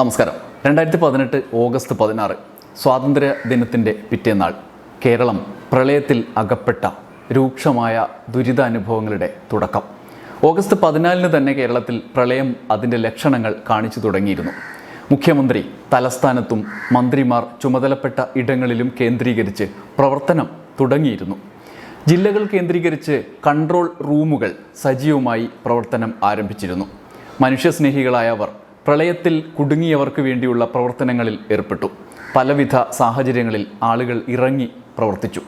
നമസ്കാരം. രണ്ടായിരത്തി പതിനെട്ട് ഓഗസ്റ്റ് പതിനാറ് സ്വാതന്ത്ര്യ ദിനത്തിന്റെ പിറ്റേന്നാൾ കേരളം പ്രളയത്തിൽ അകപ്പെട്ട രൂക്ഷമായ ദുരിതാനുഭവങ്ങളുടെ തുടക്കം. ഓഗസ്റ്റ് പതിനാലിന് തന്നെ കേരളത്തിൽ പ്രളയം അതിന്റെ ലക്ഷണങ്ങൾ കാണിച്ചു തുടങ്ങിയിരുന്നു. മുഖ്യമന്ത്രി തലസ്ഥാനത്തും മന്ത്രിമാർ ചുമതലപ്പെട്ട ഇടങ്ങളിലും കേന്ദ്രീകരിച്ച് പ്രവർത്തനം തുടങ്ങിയിരുന്നു. ജില്ലകൾ കേന്ദ്രീകരിച്ച് കൺട്രോൾ റൂമുകൾ സജീവമായി പ്രവർത്തനം ആരംഭിച്ചിരുന്നു. മനുഷ്യസ്നേഹികളായവർ പ്രളയത്തിൽ കുടുങ്ങിയവർക്ക് വേണ്ടിയുള്ള പ്രവർത്തനങ്ങളിൽ ഏർപ്പെട്ടു. പലവിധ സാഹചര്യങ്ങളിൽ ആളുകൾ ഇറങ്ങി പ്രവർത്തിച്ചു.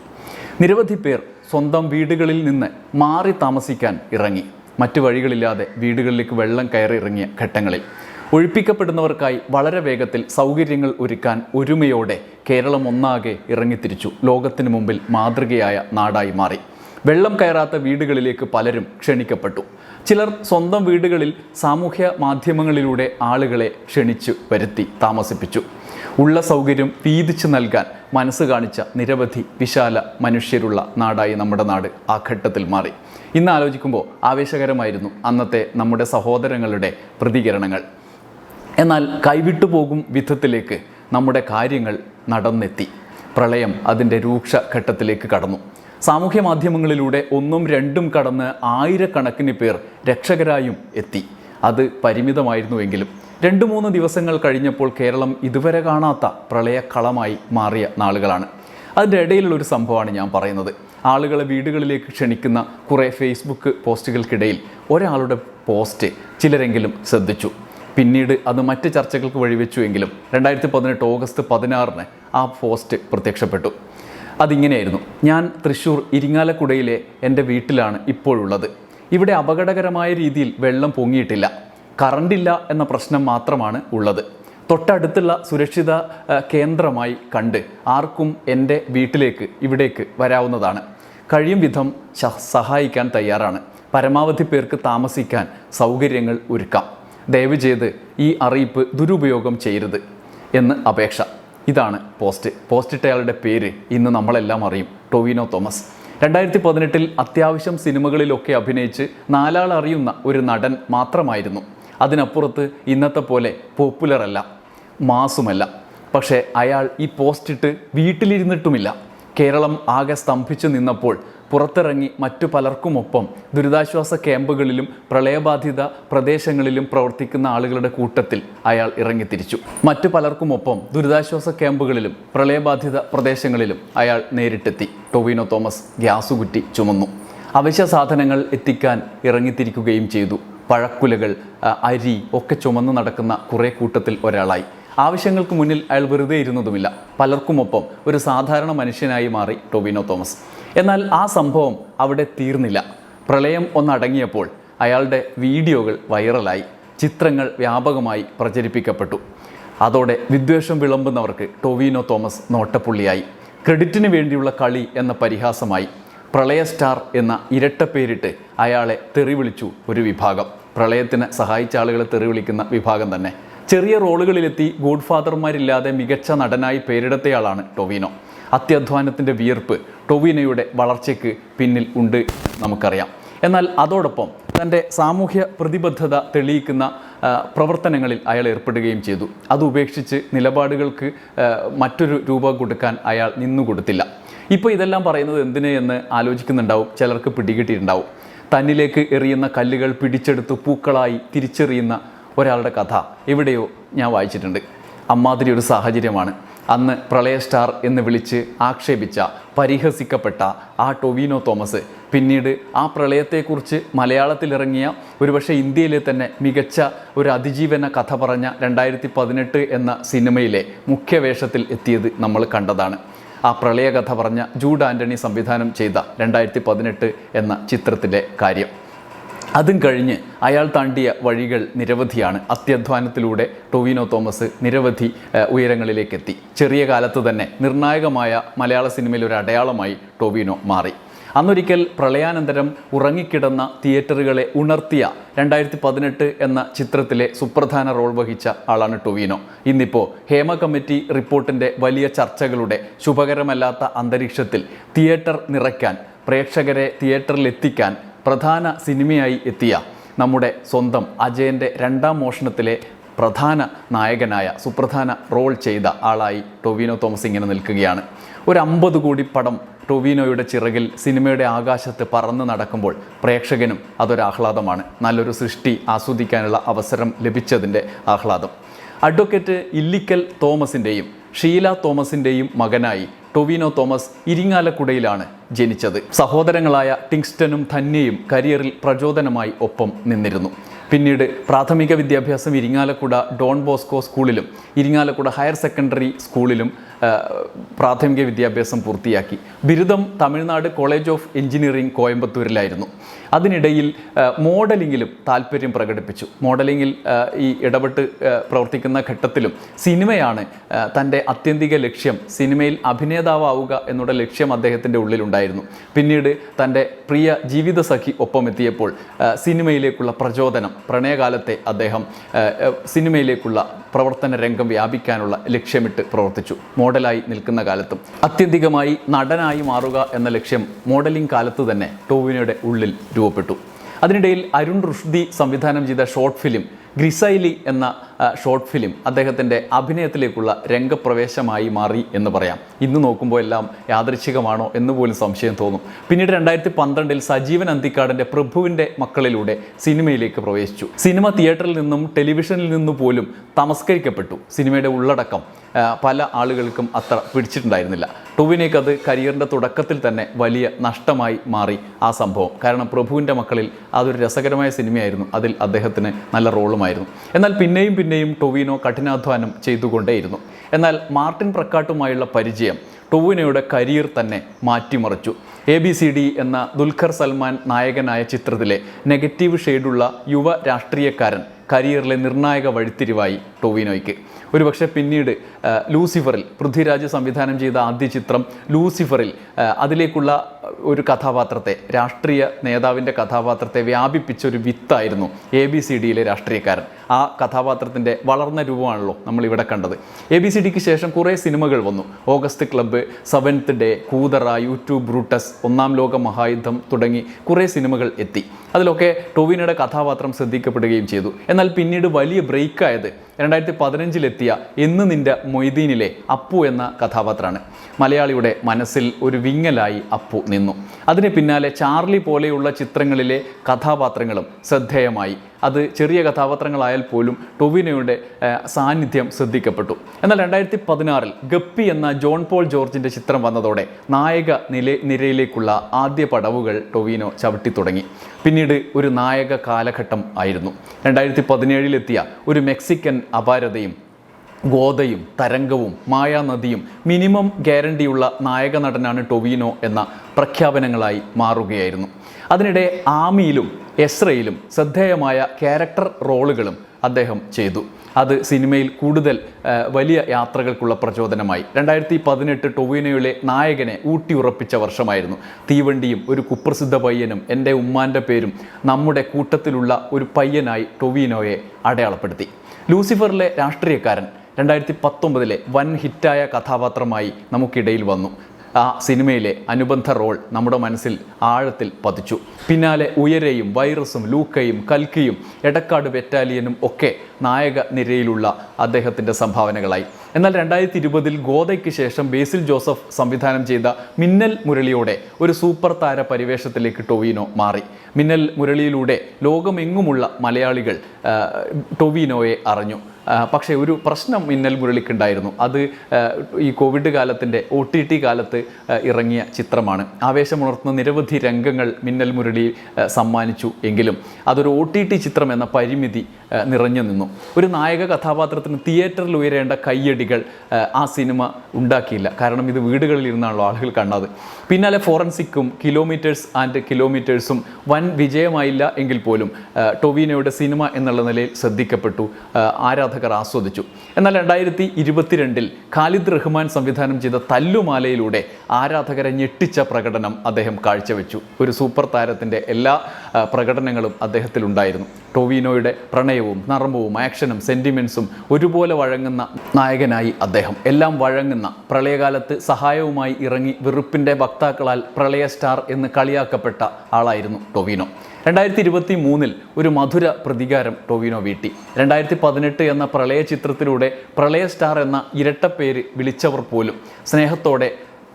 നിരവധി പേർ സ്വന്തം വീടുകളിൽ നിന്ന് മാറി താമസിക്കാൻ ഇറങ്ങി. മറ്റു വഴികളില്ലാതെ വീടുകളിലേക്ക് വെള്ളം കയറി ഇറങ്ങിയ ഘട്ടങ്ങളിൽ. ഒഴിപ്പിക്കപ്പെടുന്നവർക്കായി വളരെ വേഗത്തിൽ സൗകര്യങ്ങൾ ഒരുക്കാൻ ഒരുമയോടെ കേരളം ഒന്നാകെ ഇറങ്ങിത്തിരിച്ചു. ലോകത്തിന് മുമ്പിൽ മാതൃകയായ നാടായി മാറി. വെള്ളം കയറാത്ത വീടുകളിലേക്ക് പലരും ക്ഷണിക്കപ്പെട്ടു. ചിലർ സ്വന്തം വീടുകളിൽ സാമൂഹ്യ മാധ്യമങ്ങളിലൂടെ ആളുകളെ ക്ഷണിച്ചു വരുത്തി താമസിപ്പിച്ചു. ഉള്ള സൗകര്യം വീതിച്ചു നൽകാൻ മനസ്സ് കാണിച്ച നിരവധി വിശാല മനുഷ്യരുള്ള നാടായി നമ്മുടെ നാട് ആ ഘട്ടത്തിൽ മാറി. ഇന്ന് ആലോചിക്കുമ്പോൾ ആവേശകരമായിരുന്നു അന്നത്തെ നമ്മുടെ സഹോദരങ്ങളുടെ പ്രതികരണങ്ങൾ. എന്നാൽ കൈവിട്ടു പോകും വിധത്തിലേക്ക് നമ്മുടെ കാര്യങ്ങൾ നടന്നെത്തി. പ്രളയം അതിന്റെ രൂക്ഷ ഘട്ടത്തിലേക്ക് കടന്നു. സാമൂഹ്യ മാധ്യമങ്ങളിലൂടെ ഒന്നും രണ്ടും കടന്ന് ആയിരക്കണക്കിന് പേർ രക്ഷകരായും എത്തി. അത് പരിമിതമായിരുന്നുവെങ്കിലും രണ്ട് മൂന്ന് ദിവസങ്ങൾ കഴിഞ്ഞപ്പോൾ കേരളം ഇതുവരെ കാണാത്ത പ്രളയക്കളമായി മാറിയ നാളുകളാണ്. അതിന്റെ ഇടയിലുള്ള ഒരു സംഭവമാണ് ഞാൻ പറയുന്നത്. ആളുകളെ വീടുകളിലേക്ക് ക്ഷണിക്കുന്ന കുറേ ഫേസ്ബുക്ക് പോസ്റ്റുകൾക്കിടയിൽ ഒരാളുടെ പോസ്റ്റ് ചിലരെങ്കിലും ശ്രദ്ധിച്ചു. പിന്നീട് അത് മറ്റ് ചർച്ചകൾക്ക് വഴിവെച്ചുവെങ്കിലും രണ്ടായിരത്തി പതിനെട്ട് ഓഗസ്റ്റ് പതിനാറിന് ആ പോസ്റ്റ് പ്രത്യക്ഷപ്പെട്ടു. അതിങ്ങനെയായിരുന്നു. ഞാൻ തൃശ്ശൂർ ഇരിങ്ങാലക്കുടയിലെ എന്റെ വീട്ടിലാണ് ഇപ്പോഴുള്ളത്. ഇവിടെ അപകടകരമായ രീതിയിൽ വെള്ളം പൊങ്ങിയിട്ടില്ല. കറണ്ടില്ല എന്ന പ്രശ്നം മാത്രമാണ് ഉള്ളത്. തൊട്ടടുത്തുള്ള സുരക്ഷിത കേന്ദ്രമായി കണ്ട് ആർക്കും എന്റെ വീട്ടിലേക്ക് ഇവിടേക്ക് വരാവുന്നതാണ്. കഴിയും വിധം സഹായിക്കാൻ തയ്യാറാണ്. പരമാവധി പേർക്ക് താമസിക്കാൻ സൗകര്യങ്ങൾ ഒരുക്കാം. ദയവ് ചെയ്ത് ഈ അറിയിപ്പ് ദുരുപയോഗം ചെയ്യരുത് എന്ന് അപേക്ഷ. ഇതാണ് പോസ്റ്റ്. പോസ്റ്റ് ഇട്ടയാളുടെ പേര് ഇന്ന് നമ്മളെല്ലാം അറിയും. ടൊവിനോ തോമസ്. രണ്ടായിരത്തി പതിനെട്ടിൽ അത്യാവശ്യം സിനിമകളിലൊക്കെ അഭിനയിച്ച് നാലാൾ അറിയുന്ന ഒരു നടൻ മാത്രമായിരുന്നു. അതിനപ്പുറത്ത് ഇന്നത്തെ പോലെ പോപ്പുലർ അല്ല മാസുമല്ല. പക്ഷേ അയാൾ ഈ പോസ്റ്റിട്ട് വീട്ടിലിരുന്നിട്ടുമില്ല. കേരളം ആകെ സ്തംഭിച്ചു നിന്നപ്പോൾ പുറത്തിറങ്ങി മറ്റു പലർക്കുമൊപ്പം ദുരിതാശ്വാസ ക്യാമ്പുകളിലും പ്രളയബാധിത പ്രദേശങ്ങളിലും പ്രവർത്തിക്കുന്ന ആളുകളുടെ കൂട്ടത്തിൽ അയാൾ ഇറങ്ങിത്തിരിച്ചു. മറ്റു പലർക്കുമൊപ്പം ദുരിതാശ്വാസ ക്യാമ്പുകളിലും പ്രളയബാധിത പ്രദേശങ്ങളിലും അയാൾ നേരിട്ടെത്തി. ടൊവിനോ തോമസ് ഗ്യാസുകുറ്റി ചുമന്നു. അവശ്യ സാധനങ്ങൾ എത്തിക്കാൻ ഇറങ്ങിത്തിരിക്കുകയും ചെയ്തു. പഴക്കുലകൾ അരി ഒക്കെ ചുമന്ന് നടക്കുന്ന കുറേ കൂട്ടത്തിൽ ഒരാളായി. ആവശ്യങ്ങൾക്ക് മുന്നിൽ അയാൾ വെറുതെ ഇരുന്നതുമില്ല. പലർക്കുമൊപ്പം ഒരു സാധാരണ മനുഷ്യനായി മാറി ടൊവിനോ തോമസ്. എന്നാൽ ആ സംഭവം അവിടെ തീർന്നില്ല. പ്രളയം ഒന്നടങ്ങിയപ്പോൾ അയാളുടെ വീഡിയോകൾ വൈറലായി. ചിത്രങ്ങൾ വ്യാപകമായി പ്രചരിപ്പിക്കപ്പെട്ടു. അതോടെ വിദ്വേഷം വിളമ്പുന്നവർക്ക് ടൊവിനോ തോമസ് നോട്ടപ്പുള്ളിയായി. ക്രെഡിറ്റിന് വേണ്ടിയുള്ള കളി എന്ന പരിഹാസമായി. പ്രളയ സ്റ്റാർ എന്ന ഇരട്ട പേരിട്ട് അയാളെ തെറിവിളിച്ചു ഒരു വിഭാഗം. പ്രളയത്തിന് സഹായിച്ച ആളുകളെ തെറിവിളിക്കുന്ന വിഭാഗം തന്നെ. ചെറിയ റോളുകളിലെത്തി ഗോഡ് ഫാദർമാരില്ലാതെ മികച്ച നടനായി പേരിടത്തയാളാണ് ടൊവിനോ. അത്യധ്വാനത്തിന്റെ വിയർപ്പ് ടൊവിനയുടെ വളർച്ചയ്ക്ക് പിന്നിൽ ഉണ്ട് നമുക്കറിയാം. എന്നാൽ അതോടൊപ്പം തന്റെ സാമൂഹ്യ പ്രതിബദ്ധത തെളിയിക്കുന്ന പ്രവർത്തനങ്ങളിൽ അയാൾ ഏർപ്പെടുകയും ചെയ്തു. അത് ഉപേക്ഷിച്ച് നിലപാടുകൾക്ക് മറ്റൊരു രൂപം കൊടുക്കാൻ അയാൾ നിന്നുകൊടുത്തില്ല ഇപ്പോൾ ഇതെല്ലാം പറയുന്നത് എന്തിനെ എന്ന് ആലോചിക്കുന്നുണ്ടാവും. ചിലർക്ക് പിടികിട്ടിയിട്ടുണ്ടാവും. തന്നിലേക്ക് എറിയുന്ന കല്ലുകൾ പിടിച്ചെടുത്ത് പൂക്കളായി തിരിച്ചെറിയുന്ന ഒരാളുടെ കഥ എവിടെയോ ഞാൻ വായിച്ചിട്ടുണ്ട്. അമ്മാതിരി ഒരു സാഹചര്യമാണ്. അന്ന് പ്രളയ സ്റ്റാർ എന്ന് വിളിച്ച് ആക്ഷേപിച്ച പരിഹസിക്കപ്പെട്ട ആ ടൊവിനോ തോമസ് പിന്നീട് ആ പ്രളയത്തെക്കുറിച്ച് മലയാളത്തിലിറങ്ങിയ ഒരുപക്ഷെ ഇന്ത്യയിലെ തന്നെ മികച്ച ഒരു അതിജീവന കഥ പറഞ്ഞ രണ്ടായിരത്തി പതിനെട്ട് എന്ന സിനിമയിലെ മുഖ്യവേഷത്തിൽ എത്തിയത് നമ്മൾ കണ്ടതാണ്. ആ പ്രളയകഥ പറഞ്ഞ ജൂഡ് ആന്റണി സംവിധാനം ചെയ്ത രണ്ടായിരത്തി പതിനെട്ട് എന്ന ചിത്രത്തിലെ കാര്യം. അതും കഴിഞ്ഞ് അയാൾ താണ്ടിയ വഴികൾ നിരവധിയാണ്. അത്യധ്വാനത്തിലൂടെ ടൊവിനോ തോമസ് നിരവധി ഉയരങ്ങളിലേക്ക് എത്തി ചെറിയ കാലത്ത് തന്നെ നിർണായകമായ മലയാള സിനിമയിൽ ഒരു അടയാളമായി ടൊവിനോ മാറി. അന്നൊരിക്കൽ പ്രളയാനന്തരം ഉറങ്ങിക്കിടന്ന തിയേറ്ററുകളെ ഉണർത്തിയ രണ്ടായിരത്തി പതിനെട്ട് എന്ന ചിത്രത്തിലെ സുപ്രധാന റോൾ വഹിച്ച ആളാണ് ടൊവിനോ. ഇന്നിപ്പോൾ ഹേമ കമ്മിറ്റി റിപ്പോർട്ടിന്റെ വലിയ ചർച്ചകളുടെ ശുഭകരമല്ലാത്ത അന്തരീക്ഷത്തിൽ തിയേറ്റർ നിറയ്ക്കാൻ പ്രേക്ഷകരെ തിയേറ്ററിൽ എത്തിക്കാൻ പ്രധാന സിനിമയായി എത്തിയ നമ്മുടെ സ്വന്തം അജയന്റെ രണ്ടാം മോഷണത്തിലെ പ്രധാന നായകനായ സുപ്രധാന റോൾ ചെയ്ത ആളായി ടൊവിനോ തോമസ് ഇങ്ങനെ നിൽക്കുകയാണ്. ഒരു അമ്പത് കോടി പടം ടൊവിനോയുടെ ചിറകിൽ സിനിമയുടെ ആകാശത്ത് പറന്ന് നടക്കുമ്പോൾ പ്രേക്ഷകനും അതൊരു ആഹ്ലാദമാണ്. നല്ലൊരു സൃഷ്ടി ആസ്വദിക്കാനുള്ള അവസരം ലഭിച്ചതിന്റെ ആഹ്ലാദം. അഡ്വക്കേറ്റ് ഇല്ലിക്കൽ തോമസിന്റെയും ഷീല തോമസിന്റെയും മകനായി ടൊവിനോ തോമസ് ഇരിങ്ങാലക്കുടയിലാണ് ജനിച്ചത്. സഹോദരങ്ങളായ ടിങ്സ്റ്റനും ധന്യയും കരിയറിൽ പ്രചോദനമായി ഒപ്പം നിന്നിരുന്നു. പിന്നീട് പ്രാഥമിക വിദ്യാഭ്യാസം ഇരിങ്ങാലക്കുട ഡോൺ ബോസ്കോ സ്കൂളിലും ഇരിങ്ങാലക്കുട ഹയർ സെക്കൻഡറി സ്കൂളിലും പ്രാഥമിക വിദ്യാഭ്യാസം പൂർത്തിയാക്കി. ബിരുദം തമിഴ്നാട് കോളേജ് ഓഫ് എഞ്ചിനീയറിംഗ് കോയമ്പത്തൂരിലായിരുന്നു. അതിനിടയിൽ മോഡലിങ്ങിലും താല്പര്യം പ്രകടിപ്പിച്ചു. മോഡലിങ്ങിൽ ഈ ഇടപെട്ട് പ്രവർത്തിക്കുന്ന ഘട്ടത്തിലും സിനിമയാണ് തന്റെ അത്യന്തിക ലക്ഷ്യം സിനിമയിൽ അഭിനേതാവുക എന്നുള്ള ലക്ഷ്യം അദ്ദേഹത്തിന്റെ ഉള്ളിലുണ്ടായിരുന്നു. പിന്നീട് തന്റെ പ്രിയ ജീവിത സഖി ഒപ്പം എത്തിയപ്പോൾ സിനിമയിലേക്കുള്ള പ്രചോദനം പ്രണയകാലത്തെ അദ്ദേഹം സിനിമയിലേക്കുള്ള പ്രവർത്തന രംഗം വ്യാപിക്കാനുള്ള ലക്ഷ്യമിട്ട് പ്രവർത്തിച്ചു. മോഡലായി നിൽക്കുന്ന കാലത്തും അത്യന്തികമായി നടനായി മാറുക എന്ന ലക്ഷ്യം മോഡലിംഗ് കാലത്ത് തന്നെ ടോവിനോയുടെ ഉള്ളിൽ രൂപപ്പെട്ടു. അതിനിടയിൽ അരുൺ റുഷ്ദി സംവിധാനം ചെയ്ത ഷോർട്ട് ഫിലിം ഗ്രിസൈലി എന്ന ഷോർട്ട് ഫിലിം അദ്ദേഹത്തിന്റെ അഭിനയത്തിലേക്കുള്ള രംഗപ്രവേശമായി മാറി എന്ന് പറയാം. ഇന്ന് നോക്കുമ്പോൾ എല്ലാം യാദൃച്ഛികമാണോ എന്ന് പോലും സംശയം തോന്നും. പിന്നീട് രണ്ടായിരത്തി പന്ത്രണ്ടിൽ സജീവൻ അന്തിക്കാടിന്റെ പ്രഭുവിന്റെ മക്കളിലൂടെ സിനിമയിലേക്ക് പ്രവേശിച്ചു. സിനിമ തിയേറ്ററിൽ നിന്നും ടെലിവിഷനിൽ നിന്നും പോലും തമസ്കരിക്കപ്പെട്ടു. സിനിമയുടെ ഉള്ളടക്കം പല ആളുകൾക്കും അത്ര പിടിച്ചിട്ടുണ്ടായിരുന്നില്ല. ടുവിനേക്ക് അത് കരിയറിന്റെ തുടക്കത്തിൽ തന്നെ വലിയ നഷ്ടമായി മാറി ആ സംഭവം. കാരണം പ്രഭുവിന്റെ മക്കളിൽ അതൊരു രസകരമായ സിനിമയായിരുന്നു. അതിൽ അദ്ദേഹത്തിന് നല്ല റോളുമായിരുന്നു. എന്നാൽ പിന്നെയും പിന്നെയും ടൊവിനോ കഠിനാധ്വാനം ചെയ്തുകൊണ്ടേയിരുന്നു. എന്നാൽ മാർട്ടിൻ പ്രക്കാട്ടുമായുള്ള പരിചയം ടൊവിനോയുടെ കരിയർ തന്നെ മാറ്റിമറിച്ചു. എ ബി സി ഡി എന്ന ദുൽഖർ സൽമാൻ നായകനായ ചിത്രത്തിലെ നെഗറ്റീവ് ഷെയ്ഡുള്ള യുവ രാഷ്ട്രീയക്കാരൻ കരിയറിലെ നിർണായക വഴിത്തിരിവായി ടോവിനോയ്ക്ക്. ഒരുപക്ഷെ പിന്നീട് ലൂസിഫറിൽ പൃഥ്വിരാജ് സംവിധാനം ചെയ്ത ആദ്യ ചിത്രം ലൂസിഫറിൽ അതിലേക്കുള്ള ഒരു കഥാപാത്രത്തെ രാഷ്ട്രീയ നേതാവിന്റെ കഥാപാത്രത്തെ വ്യാപിപ്പിച്ച ഒരു വിത്തായിരുന്നു എ ബി സി ഡിയിലെ രാഷ്ട്രീയക്കാരൻ. ആ കഥാപാത്രത്തിന്റെ വളർന്ന രൂപമാണല്ലോ നമ്മളിവിടെ കണ്ടത്. എ ബി സി ഡിക്ക് ശേഷം കുറേ സിനിമകൾ വന്നു. August club seventh day Koothara YouTube Brutus Onnam Loka Mahayudham തുടങ്ങി കുറേ സിനിമകൾ എത്തി. അതിലൊക്കെ ടോവിനയുടെ കഥാപാത്രം ശ്രദ്ധിക്കപ്പെടുകയും ചെയ്തു. എന്നാൽ പിന്നീട് വലിയ ബ്രേക്കായത് രണ്ടായിരത്തി പതിനഞ്ചിലെത്തിയ എന്ന് നിന്റെ മൊയ്തീനിലെ അപ്പു എന്ന കഥാപാത്രമാണ്. മലയാളിയുടെ മനസ്സിൽ ഒരു വിങ്ങലായി അപ്പു നിന്നു. അതിന് പിന്നാലെ ചാർലി പോലെയുള്ള ചിത്രങ്ങളിലെ കഥാപാത്രങ്ങളും ശ്രദ്ധേയമായി. അത് ചെറിയ കഥാപാത്രങ്ങളായാൽ പോലും ടൊവിനോയുടെ സാന്നിധ്യം ശ്രദ്ധിക്കപ്പെട്ടു. എന്നാൽ രണ്ടായിരത്തി പതിനാറിൽ ഗപ്പി എന്ന ജോൺ പോൾ ജോർജിന്റെ ചിത്രം വന്നതോടെ നായക നില നിരയിലേക്കുള്ള ആദ്യ പടവുകൾ ടൊവിനോ ചവിട്ടി തുടങ്ങി. പിന്നീട് ഒരു നായക കാലഘട്ടം ആയിരുന്നു. രണ്ടായിരത്തി പതിനേഴിലെത്തിയ ഒരു മെക്സിക്കൻ അപാരതയും ഗോതയും തരംഗവും മായാനദിയും മിനിമം ഗ്യാരണ്ടിയുള്ള നായക നടനാണ് ടൊവിനോ എന്ന പ്രഖ്യാപനങ്ങളായി മാറുകയായിരുന്നു. അതിനിടെ ആമിയിലും എസ്രയിലും ശ്രദ്ധേയമായ ക്യാരക്ടർ റോളുകളും അദ്ദേഹം ചെയ്തു. അത് സിനിമയിൽ കൂടുതൽ വലിയ യാത്രകൾക്കുള്ള പ്രചോദനമായി. രണ്ടായിരത്തി പതിനെട്ട് ടൊവിനോയിലെ നായകനെ ഊട്ടിയുറപ്പിച്ച വർഷമായിരുന്നു. തീവണ്ടിയും ഒരു കുപ്രസിദ്ധ പയ്യനും എന്റെ ഉമ്മാന്റെ പേരും നമ്മുടെ കൂട്ടത്തിലുള്ള ഒരു പയ്യനായി ടൊവിനോയെ അടയാളപ്പെടുത്തി. ലൂസിഫറിലെ രാഷ്ട്രീയക്കാരൻ രണ്ടായിരത്തി പത്തൊമ്പതിലെ വൻ ഹിറ്റായ കഥാപാത്രമായി നമുക്കിടയിൽ വന്നു. ആ സിനിമയിലെ അനുബന്ധ റോൾ നമ്മുടെ മനസ്സിൽ ആഴത്തിൽ പതിച്ചു. പിന്നാലെ ഉയരയും വൈറസും ലൂക്കയും കൽക്കിയും എടക്കാട് വെറ്റാലിയനും ഒക്കെ നായക നിരയിലുള്ള അദ്ദേഹത്തിന്റെ സംഭാവനകളായി. എന്നാൽ രണ്ടായിരത്തി ഇരുപതിൽ ഗോതയ്ക്ക് ശേഷം ബേസിൽ ജോസഫ് സംവിധാനം ചെയ്ത മിന്നൽ മുരളിയോടെ ഒരു സൂപ്പർ താര പരിവേഷത്തിലേക്ക് ടൊവിനോ മാറി. മിന്നൽ മുരളിയിലൂടെ ലോകമെങ്ങുമുള്ള മലയാളികൾ ടൊവിനോയെ അറിഞ്ഞു. പക്ഷേ ഒരു പ്രശ്നം മിന്നൽ മുരളിക്കുണ്ടായിരുന്നു. അത് ഈ കോവിഡ് കാലത്തിന്റെ ഒ ടി ടി കാലത്ത് ഇറങ്ങിയ ചിത്രമാണ്. ആവേശമുണർത്തുന്ന നിരവധി രംഗങ്ങൾ മിന്നൽ മുരളി സമ്മാനിച്ചു എങ്കിലും അതൊരു ഒ ടി ടി ചിത്രം എന്ന പരിമിതി നിറഞ്ഞു നിന്നു. ഒരു നായക കഥാപാത്രത്തിന് തിയേറ്ററിൽ ഉയരേണ്ട കയ്യടികൾ ആ, സിനിമ ഉണ്ടാക്കിയില്ല. കാരണം ഇത് വീടുകളിൽ ഇരുന്നാണല്ലോ ആളുകൾ കണ്ടത് പിന്നാലെ ഫോറൻസിക്കും കിലോമീറ്റേഴ്സ് ആൻഡ് കിലോമീറ്റേഴ്സും വൻ വിജയമായില്ല എങ്കിൽ പോലും ടൊവീനോയുടെ സിനിമ എന്നുള്ള നിലയിൽ ശ്രദ്ധിക്കപ്പെട്ടു. ആ, ആരാധകർ ആസ്വദിച്ചു. എന്നാൽ രണ്ടായിരത്തി ഇരുപത്തിരണ്ടിൽ ഖാലിദ് റഹ്മാൻ സംവിധാനം ചെയ്ത തല്ലുമാലയിലൂടെ ആരാധകരെ ഞെട്ടിച്ച പ്രകടനം അദ്ദേഹം കാഴ്ചവെച്ചു. ഒരു സൂപ്പർ താരത്തിന്റെ എല്ലാ പ്രകടനങ്ങളും അദ്ദേഹത്തിലുണ്ടായിരുന്നു. ടോവിനോയുടെ പ്രണയവും നർമ്മവും ആക്ഷനും സെന്റിമെൻസും ഒരുപോലെ വഴങ്ങുന്ന നായകനായി അദ്ദേഹം. എല്ലാം വഴങ്ങുന്ന പ്രളയകാലത്ത് സഹായവുമായി ഇറങ്ങി വെറുപ്പിന്റെ വക്താക്കളാൽ പ്രളയ സ്റ്റാർ എന്ന് കളിയാക്കപ്പെട്ട ആളായിരുന്നു ടൊവിനോ. രണ്ടായിരത്തി ഇരുപത്തി മൂന്നിൽ ഒരു മധുര പ്രതികാരം ടോവിനോ വീട്ടി. രണ്ടായിരത്തി പതിനെട്ട് എന്ന പ്രളയ ചിത്രത്തിലൂടെ പ്രളയ സ്റ്റാർ എന്ന ഇരട്ടപ്പേര് വിളിച്ചവർ പോലും സ്നേഹത്തോടെ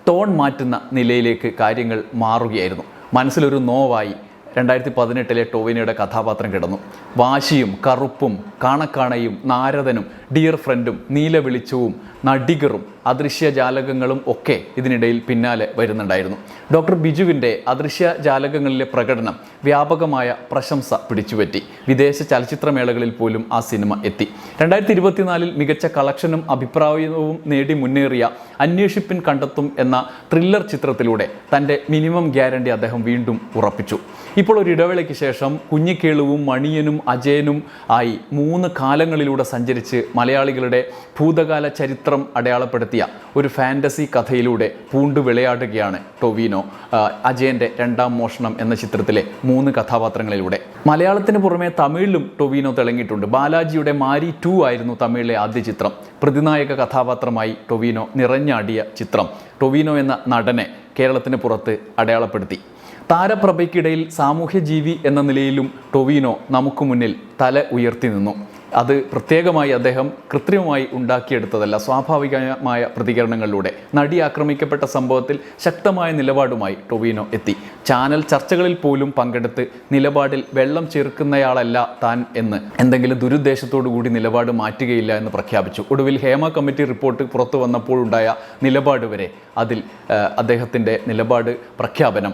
ടോൺ മാറ്റുന്ന നിലയിലേക്ക് കാര്യങ്ങൾ മാറുകയായിരുന്നു. മനസ്സിലൊരു നോവായി രണ്ടായിരത്തി പതിനെട്ടിലെ ടോവിനോയുടെ കഥാപാത്രം കിടന്നു. വാശിയും കറുപ്പും കാണക്കാണയും നാരദനും ഡിയർ ഫ്രണ്ടും നീല വെളിച്ചവും നടികറും അദൃശ്യ ജാലകങ്ങളും ഒക്കെ ഇതിനിടയിൽ പിന്നാലെ വരുന്നുണ്ടായിരുന്നു. ഡോക്ടർ ബിജുവിന്റെ അദൃശ്യ ജാലകങ്ങളിലെ പ്രകടനം വ്യാപകമായ പ്രശംസ പിടിച്ചുപറ്റി. വിദേശ ചലച്ചിത്രമേളകളിൽ പോലും ആ സിനിമ എത്തി. രണ്ടായിരത്തി ഇരുപത്തിനാലിൽ മികച്ച കളക്ഷനും അഭിപ്രായവും നേടി മുന്നേറിയ അന്വേഷിപ്പിൻ കണ്ടെത്തും എന്ന ത്രില്ലർ ചിത്രത്തിലൂടെ തന്റെ മിനിമം ഗ്യാരണ്ടി അദ്ദേഹം വീണ്ടും ഉറപ്പിച്ചു. ഇപ്പോൾ ഒരു ഇടവേളയ്ക്ക് ശേഷം കുഞ്ഞിക്കേളുവും മണിയനും അജയനും ആയി മൂന്ന് കാലങ്ങളിലൂടെ സഞ്ചരിച്ച് മലയാളികളുടെ ഭൂതകാല ചരിത്രം അടയാളപ്പെടുത്തിയ ഒരു ഫാന്റസി കഥയിലൂടെ പൂണ്ടു വിളയാടുകയാണ് ടൊവിനോ അജയന്റെ രണ്ടാം മോഷണം എന്ന ചിത്രത്തിലെ മൂന്ന് കഥാപാത്രങ്ങളിലൂടെ. മലയാളത്തിന് പുറമെ തമിഴിലും ടൊവിനോ തിളങ്ങിയിട്ടുണ്ട്. ബാലാജിയുടെ മാരി ടു ആയിരുന്നു തമിഴിലെ ആദ്യ ചിത്രം. പ്രതിനായക കഥാപാത്രമായി ടൊവിനോ നിറഞ്ഞാടിയ ചിത്രം. ടൊവിനോ എന്ന നടനെ കേരളത്തിന് പുറത്ത് അടയാളപ്പെടുത്തി. താരപ്രഭയ്ക്കിടയിൽ സാമൂഹ്യ ജീവി എന്ന നിലയിലും ടൊവിനോ നമുക്ക് മുന്നിൽ തല ഉയർത്തി നിന്നു. അത് പ്രത്യേകമായി അദ്ദേഹം കൃത്രിമമായി ഉണ്ടാക്കിയെടുത്തതല്ല സ്വാഭാവികമായ പ്രതികരണങ്ങളിലൂടെ. നടി ആക്രമിക്കപ്പെട്ട സംഭവത്തിൽ ശക്തമായ നിലപാടുമായി ടൊവിനോ എത്തി. ചാനൽ ചർച്ചകളിൽ പോലും പങ്കെടുത്ത് നിലപാടിൽ വെള്ളം ചേർക്കുന്നയാളല്ല താൻ എന്ന് എന്തെങ്കിലും ദുരുദ്ദേശത്തോടു കൂടി നിലപാട് മാറ്റുകയില്ല എന്ന് പ്രഖ്യാപിച്ചു. ഒടുവിൽ ഹേമ കമ്മിറ്റി റിപ്പോർട്ട് പുറത്തു വന്നപ്പോഴുണ്ടായ നിലപാട് വരെ അതിൽ അദ്ദേഹത്തിന്റെ നിലപാട് പ്രഖ്യാപനം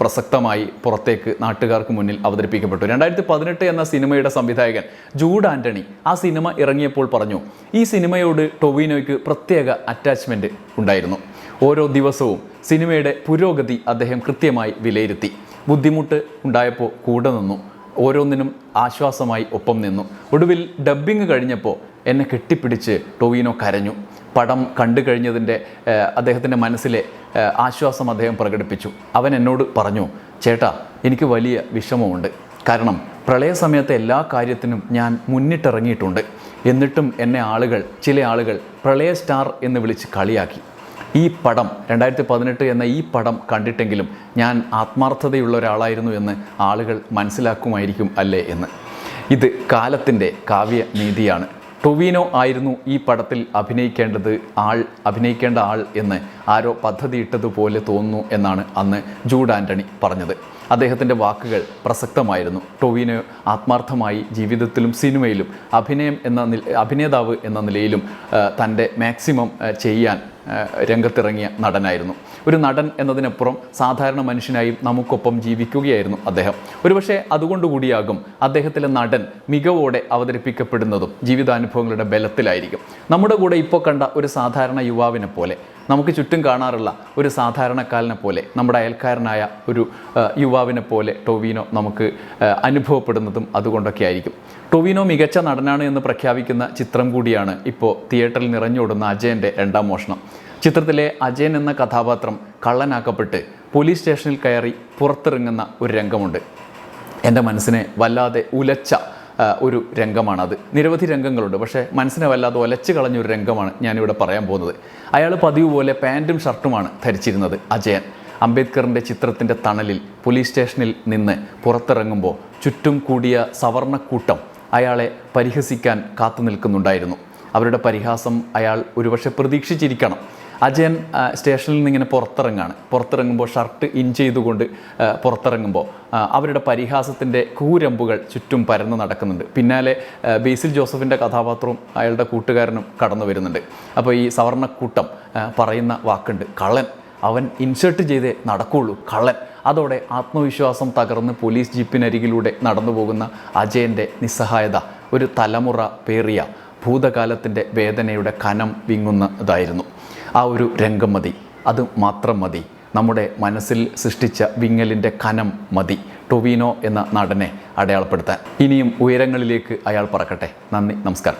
പ്രസക്തമായി പുറത്തേക്ക് നാട്ടുകാർക്ക് മുന്നിൽ അവതരിപ്പിക്കപ്പെട്ടു. രണ്ടായിരത്തി പതിനെട്ട് എന്ന സിനിമയുടെ സംവിധായകൻ ജൂഡ് ആന്റണി ആ സിനിമ ഇറങ്ങിയപ്പോൾ പറഞ്ഞു ഈ സിനിമയോട് ടൊവിനോയ്ക്ക് പ്രത്യേക അറ്റാച്ച്മെന്റ് ഉണ്ടായിരുന്നു. ഓരോ ദിവസവും സിനിമയുടെ പുരോഗതി അദ്ദേഹം കൃത്യമായി വിലയിരുത്തി. ബുദ്ധിമുട്ട് ഉണ്ടായപ്പോൾ കൂടെ നിന്നു. ഓരോന്നിനും ആശ്വാസമായി ഒപ്പം നിന്നു. ഒടുവിൽ ഡബ്ബിങ് കഴിഞ്ഞപ്പോൾ എന്നെ കെട്ടിപ്പിടിച്ച് ടൊവിനോ കരഞ്ഞു. പടം കണ്ടു കഴിഞ്ഞതിന്റെ അദ്ദേഹത്തിന്റെ മനസ്സിലെ ആശ്വാസം അദ്ദേഹം പ്രകടിപ്പിച്ചു. അവൻ എന്നോട് പറഞ്ഞു ചേട്ടാ എനിക്ക് വലിയ വിഷമമുണ്ട്. കാരണം പ്രളയ സമയത്തെ എല്ലാ കാര്യത്തിനും ഞാൻ മുന്നിട്ടിറങ്ങിയിട്ടുണ്ട്. എന്നിട്ടും എന്നെ ആളുകൾ ചില ആളുകൾ പ്രളയ സ്റ്റാർ എന്ന് വിളിച്ച് കളിയാക്കി. ഈ പടം രണ്ടായിരത്തി പതിനെട്ട് എന്ന ഈ പടം കണ്ടിട്ടെങ്കിലും ഞാൻ ആത്മാർത്ഥതയുള്ള ഒരാളായിരുന്നു എന്ന് ആളുകൾ മനസ്സിലാക്കുമായിരിക്കും അല്ലേ എന്ന്. ഇത് കാലത്തിന്റെ കാവ്യ നീതിയാണ്. ടൊവിനോ ആയിരുന്നു ഈ പടത്തിൽ അഭിനയിക്കേണ്ടത് ആൾ അഭിനയിക്കേണ്ട ആൾ എന്ന് ആരോ പദ്ധതിയിട്ടതുപോലെ തോന്നുന്നു എന്നാണ് അന്ന് ജൂഡ് ആന്റണി പറഞ്ഞത്. അദ്ദേഹത്തിന്റെ വാക്കുകൾ പ്രസക്തമായിരുന്നു. ടൊവിനോ ആത്മാർത്ഥമായി ജീവിതത്തിലും സിനിമയിലും അഭിനയം എന്ന അഭിനേതാവ് എന്ന നിലയിലും തന്റെ മാക്സിമം ചെയ്യാൻ രംഗത്തിറങ്ങിയ നടനായിരുന്നു. ഒരു നടൻ എന്നതിനപ്പുറം സാധാരണ മനുഷ്യനായും നമുക്കൊപ്പം ജീവിക്കുകയായിരുന്നു അദ്ദേഹം. ഒരുപക്ഷെ അതുകൊണ്ടുകൂടിയാകും അദ്ദേഹത്തിലെ നടൻ മികവോടെ അവതരിപ്പിക്കപ്പെടുന്നതും ജീവിതാനുഭവങ്ങളുടെ ബലത്തിലായിരിക്കും. നമ്മുടെ കൂടെ ഇപ്പോൾ കണ്ട ഒരു സാധാരണ യുവാവിനെ പോലെ നമുക്ക് ചുറ്റും കാണാറുള്ള ഒരു സാധാരണക്കാരനെ പോലെ നമ്മുടെ അയൽക്കാരനായ ഒരു യുവാവിനെ പോലെ ടൊവിനോ നമുക്ക് അനുഭവപ്പെടുന്നതും അതുകൊണ്ടൊക്കെ ആയിരിക്കും. ടൊവിനോ മികച്ച നടനാണ് എന്ന് പ്രഖ്യാപിക്കുന്ന ചിത്രം കൂടിയാണ് ഇപ്പോൾ തിയേറ്ററിൽ നിറഞ്ഞോടുന്ന അജയന്റെ രണ്ടാം മോഷണം. ചിത്രത്തിലെ അജയൻ എന്ന കഥാപാത്രം കള്ളനാക്കപ്പെട്ട് പോലീസ് സ്റ്റേഷനിൽ കയറി പുറത്തിറങ്ങുന്ന ഒരു രംഗമുണ്ട്. എന്റെ മനസ്സിനെ വല്ലാതെ ഉലച്ച ഒരു രംഗമാണത്. നിരവധി രംഗങ്ങളുണ്ട്. പക്ഷേ മനസ്സിനെ വല്ലാതെ ഒലച്ച് കളഞ്ഞൊരു രംഗമാണ് ഞാനിവിടെ പറയാൻ പോകുന്നത്. അയാൾ പതിവ് പോലെ പാന്റും ഷർട്ടുമാണ് ധരിച്ചിരുന്നത്. അജയൻ. അംബേദ്കറിന്റെ ചിത്രത്തിന്റെ തണലിൽ പോലീസ് സ്റ്റേഷനിൽ നിന്ന് പുറത്തിറങ്ങുമ്പോൾ ചുറ്റും കൂടിയ സവർണക്കൂട്ടം അയാളെ പരിഹസിക്കാൻ കാത്തു നിൽക്കുന്നുണ്ടായിരുന്നു അവരുടെ പരിഹാസം അയാൾ ഒരുപക്ഷെ പ്രതീക്ഷിച്ചിരിക്കണം. അജയൻ സ്റ്റേഷനിൽ നിന്ന് ഇങ്ങനെ പുറത്തിറങ്ങാണ്. പുറത്തിറങ്ങുമ്പോൾ ഷർട്ട് ഇൻ ചെയ്തുകൊണ്ട് പുറത്തിറങ്ങുമ്പോൾ അവരുടെ പരിഹാസത്തിന്റെ കൂരമ്പുകൾ ചുറ്റും പരന്ന് നടക്കുന്നുണ്ട്. പിന്നാലെ ബേസിൽ ജോസഫിന്റെ കഥാപാത്രവും അയാളുടെ കൂട്ടുകാരനും കടന്നു വരുന്നുണ്ട്. അപ്പോൾ ഈ സവർണക്കൂട്ടം പറയുന്ന വാക്കുണ്ട് കള്ളൻ. അവൻ ഇൻസേർട്ട് ചെയ്തേ നടക്കുള്ളൂ കള്ളൻ. അതോടെ ആത്മവിശ്വാസം തകർന്ന് പോലീസ് ജീപ്പിനരികിലൂടെ നടന്നു പോകുന്ന അജയന്റെ നിസ്സഹായത ഒരു തലമുറ പേറിയ ഭൂതകാലത്തിന്റെ വേദനയുടെ കനം വിങ്ങുന്നതായിരുന്നു. ആ ഒരു രംഗം മതി. അത് മാത്രം മതി. നമ്മുടെ മനസ്സിൽ സൃഷ്ടിച്ച വിങ്ങലിന്റെ കനം മതി. ടൊവീനോ എന്ന നടനെ അടയാളപ്പെടുത്താൻ. ഇനിയും ഉയരങ്ങളിലേക്ക് അയാൾ പറക്കട്ടെ. നന്ദി നമസ്കാരം.